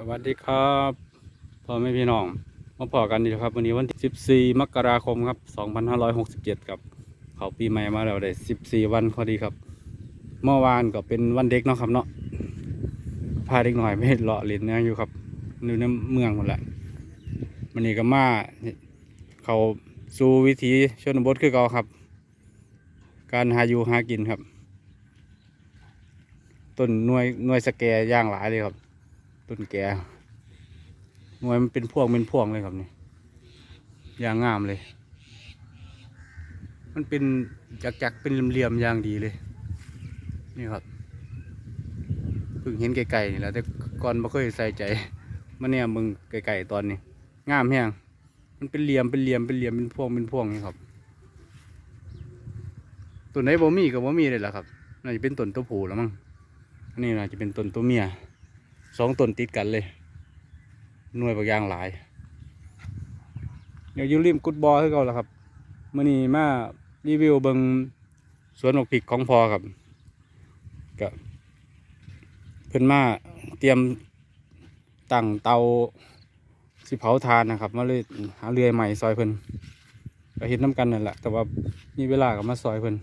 สวัสดีครับพ่อแม่พี่น้องมาพอกันดีครับวันนี้วันที่14มกราคมครับ2567ครับเขาปีใหม่มาแล้วได้14 วันพอดีครับ เมื่อวานก็เป็นวันเด็กเนาะครับเนาะพาเด็กหน่อยไม่เลาะเล่นเนี่ยอยู่ครับอยู่ในเมืองหมดแหละวันนี้ก็มาเขาสู่วิถีชนบทคือเก่าครับ การหาอยู่หากินครับ ต้นหน่วยหน่วยสแกย่างหลายเลยครับ ต้นแก่หน่วยมันเป็นพวงเป็นพวงเลยครับนี่อย่างงามเลย มันเป็นจักๆเป็นเหลี่ยมๆอย่างดีเลย นี่ครับเพิ่งเห็นไกลๆนี่แหล้วแต่ก่อนไม่เคยใส่ใจมันเนี่ยมึงไกลๆตอนนี้งามแฮงมันเป็นเหลี่ยมเป็นเหลี่ยมเป็นเหลี่ยมเป็นพวงเป็นพวงนี่ครับต้นไหนบ่มีกับบ่มีเลยล่ะครับน่าจะเป็นต้นตัวผูแล้วมั้งอันนี้น่าจะเป็นต้นตัวเมีย สองต้นติดกันเลย หน่วยบางอย่างหลาย เดี๋ยวยูริมกุดบอให้เขาแล้วครับมื่อนี้มารีวิวเบิงสวนหมกผิกของพอครับกับเพิ่อนมาเตรียมตั้งเตาสิเผาทานนะครับ มาเลยหาเรือยใหม่ซอยเพิ่นก็เห็ดน้ำกันนั่นแหละแต่ว่ามีเวลากับมาซอยเพิ่น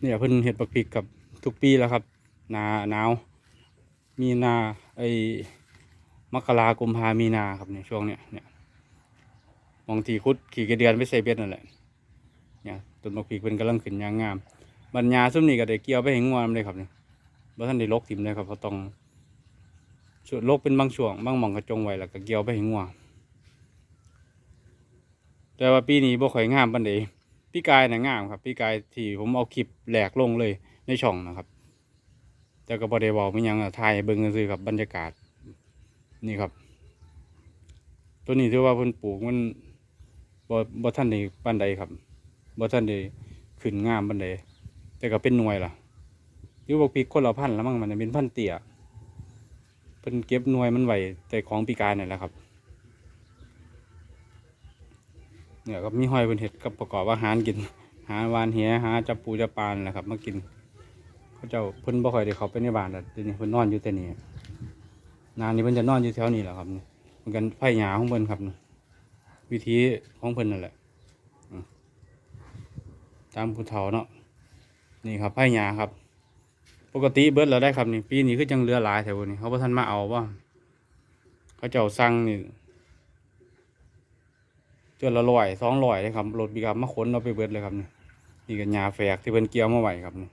เนี่ยเพิ่นเห็ดบักผิกกับทุกปีแล้วครับ นาหนาว มีนา ไอ้มกรากุมภามีนาครับเนี่ยช่วงเนี้ยเนี่ยมองทีคุดขี่กระเดือนไม่ใส่เบ็ดนั่นแหละเนี่ยต้นมะพร้าวเป็นกำลังขึ้นยางงามบรรยาซุ่มนี่ก็ได้เกี่ยวไปเห็นงวมเลยครับเนี่ยบ่ท่านได้ลกทิมเลยครับเพราะต้องส่วนลกเป็นบางช่วงบางหมองกระจงไว้แล้วก็เกี่ยวไปเห็นงวแต่ว่าปีนี้บ่ค่อยงามปานใดพี่กายน่ะงามครับพี่กายที่ผมเอาคลิปแหลกลงเลยในช่องนะครับ แต่ก็บ่ได้บอกไม่ยังอะถ่ายให้เบิ่งซื่อๆครับบรรยากาศ นี่ครับ ตัวนี้ถือว่าเพิ่นปลูกมันบ่บ่ทันได้ปานใดครับบ่ทันได้ขึ้นงามปานใดแต่ก็เป็นหน่วยล่ะอยู่บอกปีคนละพันแล้วมั้งมันเป็นพันเตียเพิ่นเก็บหน่วยมันไหวแต่ของปีกายนี่แหละครับเนี่ยก็มีหอยเป็นเห็ดกับประกอบอาหารกิน หาวานเหียหาจับปูจับปลานแหละครับมากิน เขาเจ้าเพิ่นบ่ค่อยได้เขาไปในบ้านแต่เดี๋ยวนี้เพิ่นนอนอยู่แต่นี่นานนี้เพิ่นจะนอนอยู่แถวนี้แหละครับนี่เหมือนกันไผ่หยาของเพิ่นครับนี่วิธีของเพิ่นนั่นแหละตามผู้เฒ่าเนาะนี่ครับไผ่หยาครับ ปกติเบิดเราได้ครับนี่ปีนี้คือจังเรือหลายแถวนี้เขาบ่ทันมาเอาว่าเขาเจ้าสั่งนี่เจอละร้อยสองร้อยเลยครับรถบีกับมาขนเอาไปเบิดเลยครับนี่นี่ก็หยาแฝกที่เพิ่นเกี่ยวมาไว้ครับนี่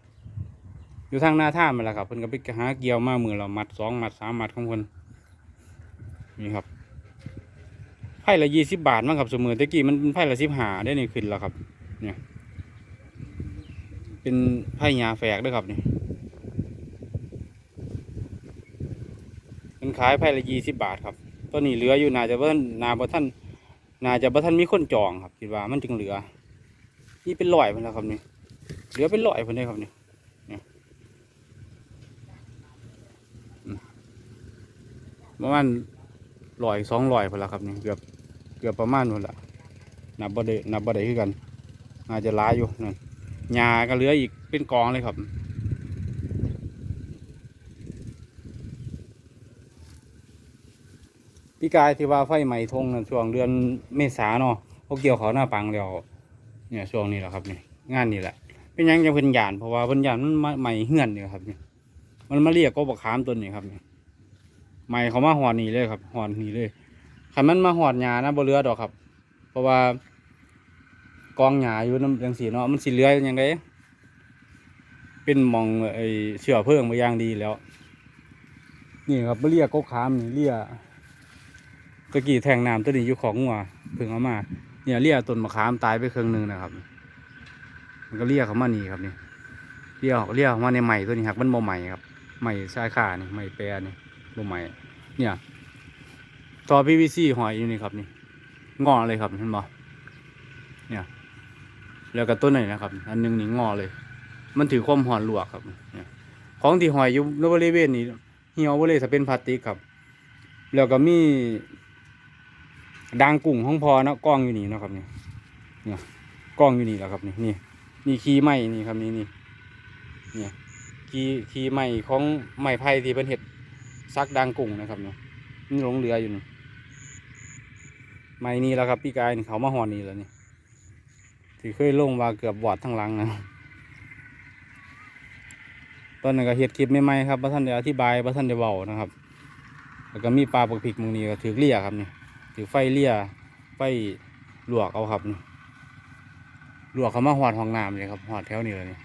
อยู่ทางหน้าท่ามันแหละครับเพิ่นก็ไปหาเกี่ยวมามือเรามัดสองมัดสามมัดของเพิ่นนี่ครับไผ่ละยี่สิบบาทมั้งครับสมือตะกี้มันเป็นไผ่ละสิบหาได้นี่ขึ้นแล้วครับ เนี่ย เป็นไผ่ยาแฝกด้วยครับนี่เป็นขายไผ่ละยี่สิบบาทครับตัวนี้เหลืออยู่นาจะบ่ท่านนาบ่ท่านนาจะบ่ท่านมีคนจองครับคิดว่ามันจึงเหลือ นี่เป็นร้อยเพิ่นแล้วครับนี่เหลือเป็นร้อยเพิ่นเลยครับนี่ ประมาณร้อยสองร้อยพอละครับนี่เกือบเกือบประมาณพอละนับบ่ได้นับบ่ได้คือกันอาจจะล้ายอยู่นั่นหญ้าก็เหลืออีกเป็นกองเลยครับพี่กายที่ว่าไฟไหม้ทงนั่นช่วงเดือนเมษาเนาะเขาเกี่ยวเขาหน้าปังแล้วเนี่ยช่วงนี้แหละครับนี่งานนี่แหละเป็นยังจะเพิ่นยานเพราะว่าเพิ่นยานมันใหม่เฮือนนี่ครับนี่มันมาเรียกก็บักขามตัวนี้ครับนี่ ใหม่เขามาหอดนี่เลยครับหอดนี่เลยคันมันมาหอดหญ้านะบ่เรือดอกครับ เพราะว่ากองหญ้าอยู่น้ำจังสีเนาะมันสิเรือยังไงเป็นมองไอเชื้อเพลิงมาย่างดีแล้ว นี่ครับเรียกกกขามนี่เรียตะกี้แทงน้ำตัวนี้อยู่ของงัวเพิ่งเอามา เนี่ยเรียต้นมะขามตายไปครึ่งหนึ่งนะครับ มันก็เรียกเขามานี่ครับนี่เรียกเรียกมาในใหม่ตัวนี้ครับมันบ่ใหม่ครับใหม่ชายขานี่ใหม่แปรนี่บ่ใหม่ เนี่ยต่อ PVC หอยอยู่นี่ครับนี่งอเลยครับเห็นบ่เนี่ย แล้วก็ต้นไหนนะครับ อันหนึงนี่งอเลย มันถือความหอนลวกครับเนี่ยของที่หอยอยู่ในบริเวณนี้เหี่ยวบ่เลยถ้าเป็นพลาสติกครับ แล้วก็มีดางกุ้งของพอเนาะกล้องอยู่นี่นะครับนี่เนี่ยกล้องอยู่นี่แหละครับนี่นี่นี่ขี้ไม้นี่ครับนี่นี่เนี่ยขี้ขี้ไม้ของไม้ไผ่ที่เป็นเห็ด ซักดังกุ้งนะครับเนี่ยมันหลงเรืออยู่นี่ไม่นี่แล้วครับพี่กายเขามาหอนนี่แล้วนี่ที่เคยลงว่าเกือบวอดทั้งหลังนะตอนนั้นก็เฮ็ดคลิปใหม่ๆครับพระท่านได้อธิบายพระท่านได้เบานะครับ แล้วก็มีปลาปักผิกมูนี่ก็ถือเลี่ยครับนี่ถือไฟเลี่ยไฟลวกเอาครับนี่ลวกเขามาหอดห้องน้ำเลยครับหอดแถวนี้เลยนี่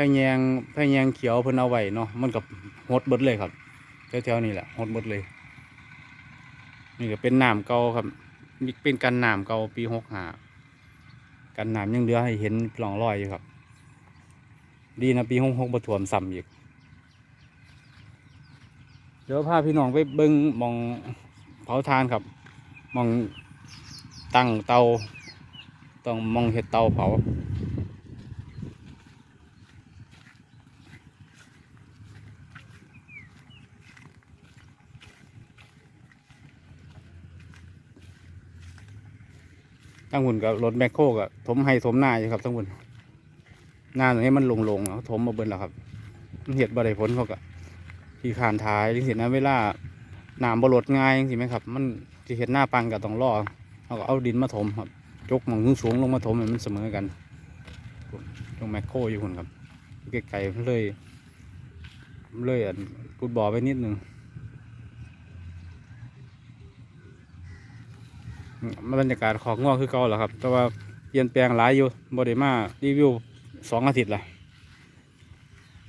ไฟแยงไฟแยงเขียวเพิ่นเอาไว้เนาะมันกับหดเบิดเลยครับแถวๆนี้แหละหดเบิดเลย นี่ก็เป็นน้ำเก่าครับเป็นกันน้ำเก่าปีหกหากันน้ำยังเหลือให้เห็นปล่องรอยอยู่ครับ ดีนะปีหกหกบถ่วมซ้ำอีกเดี๋ยวพาพี่น้องไปเบิ้งมองเผาทานครับมองตั้งเตาต้องมองเห็ดเตาเผา ทั้งหุ่นกับรถแมคโครกับถมให้ถมหน้าอยู่ครับทั้งหุ่นหน้าตรงนี้มันลงลงๆแล้วถมมาเบิ้แล้วครับเห็ดบริผลเขาก็ที่ขานท้ายที่เห็นนะเวลาน้ำบรดง่ายจริงไหมครับ มันที่เห็นหน้าปังกับต้องล่อเขาก็เอาดินมาถมครับยกมองสูงลงมาถมให้มันเสมอกันตรงแมคโครอยู่คนครับไกลๆเลยเลยอันกุดบอไปนิดนึง อืม บรรยากาศของง่วงคือเก่าแหละครับ แต่ว่าเปลี่ยนแปลงหลายอยู่บไดมารีวิวสองอาทิตย์ละ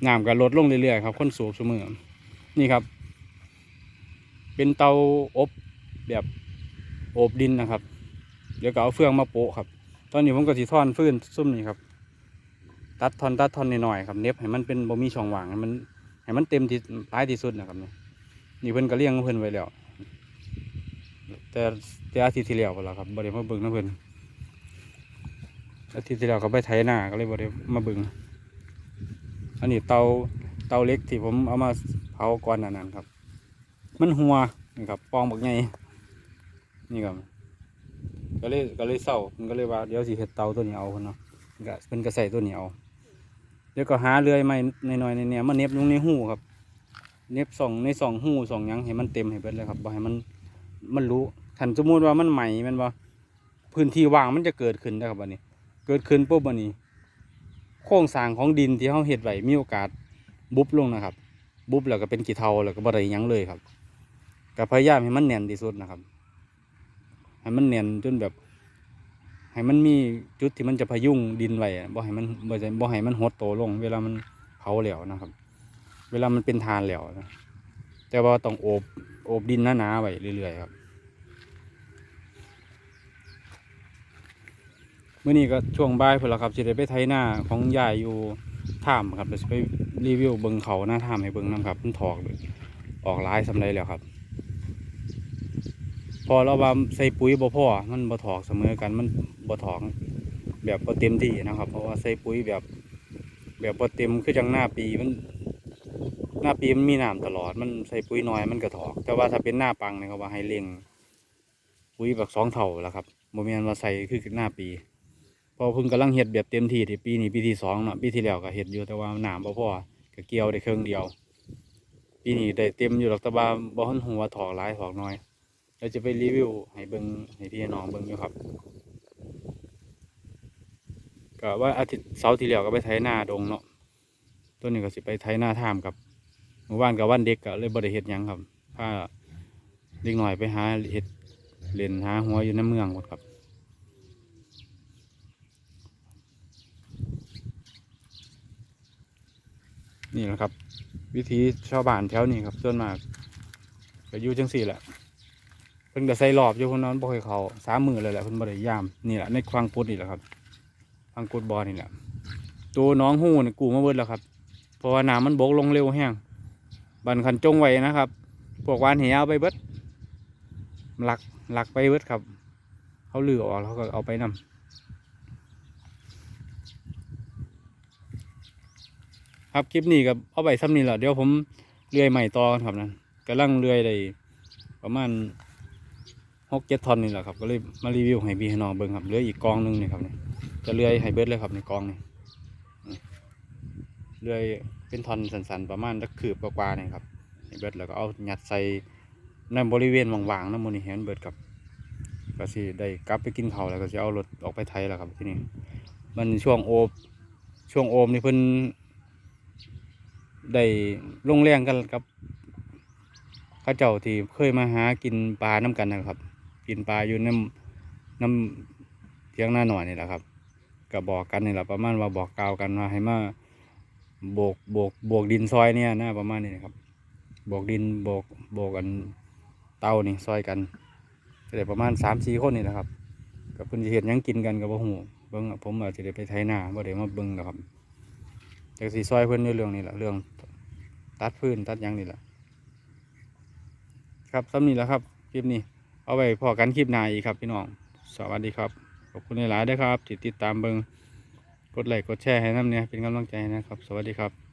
น้ำก็ลดลงเรื่อยๆครับคนสูบเสมอนี่ครับ เป็นเตาอบแบบอบดินนะครับ เดี๋ยวก็เอาเฟืองมาโปะครับ ตอนนี้ผมก็สิท่อนฟื้นซุ่มนี่ครับ ตัดทอนตัดทอนหน่อยๆครับ เน็บให้มันเป็นบ่มีช่องว่างให้มันให้มันเต็มที่ท้ายที่สุดนะครับนี่นี่เพิ่นก็เลี้ยงของเพิ่นไว้แล้ว แต่แต่อาทิตย์ที่แล้วก็แล้วครับบ่ได้มาเบิ่งนะเพิ่นอาทิตย์ที่แล้วเขาไปไถนาก็เลยบ่ได้มาเบิ่งอันนี้เตาเตาเล็กที่ผมเอามาเผาก่อนนานั้นครับ มันหัวนี่ครับปองบักใหญ่นี่ครับก็เลยก็เลยเศร้ามันก็เลยว่าเดี๋ยวสิเฮ็ดเตาตัวนี้เอาเนาะก็เพิ่นก็ใส่ตัวนี้เอาเดี๋ยวก็หาเลื่อยไม้น้อยในเนี่ยมาเน็บลงในหูครับ เน็บสองในสองหูสองยังให้มันเต็มให้เบิดเลยครับบ่ให้มัน มันรู้ถ้าสมมติว่ามันใหม่มันว่าพื้นที่ว่างมันจะเกิดขึ้นนะครับวันนี้ เกิดขึ้นปุ๊บวันนี้ โครงสร้างของดินที่เขาเห็ดไว้มีโอกาสบุบลงนะครับ บุบแล้วก็เป็นกี่เทาแล้วก็บ่ได้หยังเลยครับก็พยายามให้มันแน่นที่สุดนะครับ ให้มันแน่นจนแบบ ให้มันมีจุดที่มันจะพยุงดินไว้บ่ให้มันบ่ใช่บ่ให้มันหดโตลง เวลามันเผาแล้วนะครับ เวลามันเป็นทานแล้วนะแต่ว่าต้องโอบ อบดินหนาๆไว้เรื่อยๆครับเมื่อนี้ก็ช่วงบ่ายเพื่อละครับสิได้ไปไถนาของยายอยู่ถ้ำครับเดี๋ยวสิไปรีวิวเบิงเขาหน้าถ้ำให้เบิงนํครับมันถอกออกหลายสำไรแล้วครับ พอเราว่าใส่ปุ๋ยบ่พ่อมันบ่ถอกเสมอกันมันบ่ถอกแบบบ่เต็มที่นะครับ เพราะว่าใส่ปุ๋ยแบบ แบบบ่เต็มคือจังหน้าปีมัน หน้าปีมันมีน้ำตลอดมันใส่ปุ๋ยน้อยมันก็ถอก แต่ว่าถ้าเป็นหน้าปังเนี่ยเขาว่าให้เล็งปุ๋ยแบบสองเท่าแล้วครับโมเมนว่าใส่คือหน้าปี พอพิ่งกำลังเห็ดแบบเต็มที่ที่ปีนี้ปีที่สองเนาะปีที่แล้วก็เห็ดอยู่แต่ว่าน้ำบ่พอก็เกี่ยวได้เครื่องเดียว ปีนี้ได้เต็มอยู่หรอกแต่ว่าบ่ทันหัวถอกหลายถอกน้อยเราจะไปรีวิวให้เบิ่งให้พี่น้องเบิ่งอยู่ครับก็ว่าอาทิตย์เสาร์ที่แล้วก็ไปไถนาดงเนาะตัวนี้ก็สิไปไถนาท่ามกับ มื่อวานกับวันเด็กก็เลยบ่ได้เฮ็ดยังครับพาเด็กหน่อยไปหาเฮ็ดเล่นหาหัวอยู่ในเมืองหมดครับนี่แหละครับ วิธีชาวบ้านแถวนี้ครับส่วนมากก็อยู่จังสี่แหละเพิ่นก็ใส่รอบอยู่คนนั้นบ่เคยเขาสามมือเลยแหละเพิ่นบ่ได้ยามนี่แหละในควังปุดนี่แหละครับควังปุดบอลนี่แหละตัวน้องหูนี่กูมาเบิดแล้วครับเพราะว่าน้ำมันบกลงเร็วแห้ง บันคันจงไว้นะครับ พวกวานเหี่ยเอาไปเบิดหลักหลักไปเบิดครับ เขาลือออกแล้วก็เอาไปนำครับคลิปนี้กับเอาไปซ้ำนี่แหละเดี๋ยวผมเลื่อยใหม่ต่อกันครับนั่นกำลังเลื่อยได้ประมาณหกเจ็ดทอนนี่แหละครับ ก็เลยมารีวิวให้พี่ให้น้องเบิ่งครับเลื่อยอีกกองหนึงนี่ครับเนี่ยจะเลื่อยให้เบิดเลยครับในกองนี่เลื่อย เป็นทอนสันๆประมาณตะขืบกว่าๆนี่ครับเบิดแล้วก็เอาหยัดใส่ในบริเวณว่างๆนะมื้นี้ให้มันเบิดครับก็สิได้กลับไปกินเขาแล้วก็สิเอารถออกไปไถแล้วครับที่นี่มันช่วงโอบช่วงโอมนี่เพิ่นได้ลงแรงกันกับข้าเจ้าที่เคยมาหากินปลาน้กันนะครับ กินปลาอยู่น้ำน้ำเทียงหน้าหน่อยนี่แหละครับก็บอกกันนี่แหละประมาณว่าบอกกล่าวกันว่าให้มา โบกโบกโบกดินซอยเนี่ยนะประมาณนี้นะครับโบกดินโบกโบกกันเตานี่ซอยกันก็ได้ประมาณสามสี่คนนี่แหละครับกับเพิ่นเฮ็ดหยังกินกันกับบ่ฮู้เบิ่งผมอาจจะได้ไปไถนาบ่ได้มาเบิ่งหรอกครับแต่สิซอยเพิ่นในเรื่องนี้แหละเรื่องตัดพื้นตัดยังนี่แหละครับสำนี้แหละครับคลิปนี้เอาไว้พอกันคลิปหน้าอีกครับพี่น้องสวัสดีครับขอบคุณหลายๆด้วยครับที่ติดตามเบิง กดไลค์กดแชร์ให้น้ำเนี่ยเป็นกำลังใจนะครับ สวัสดีครับ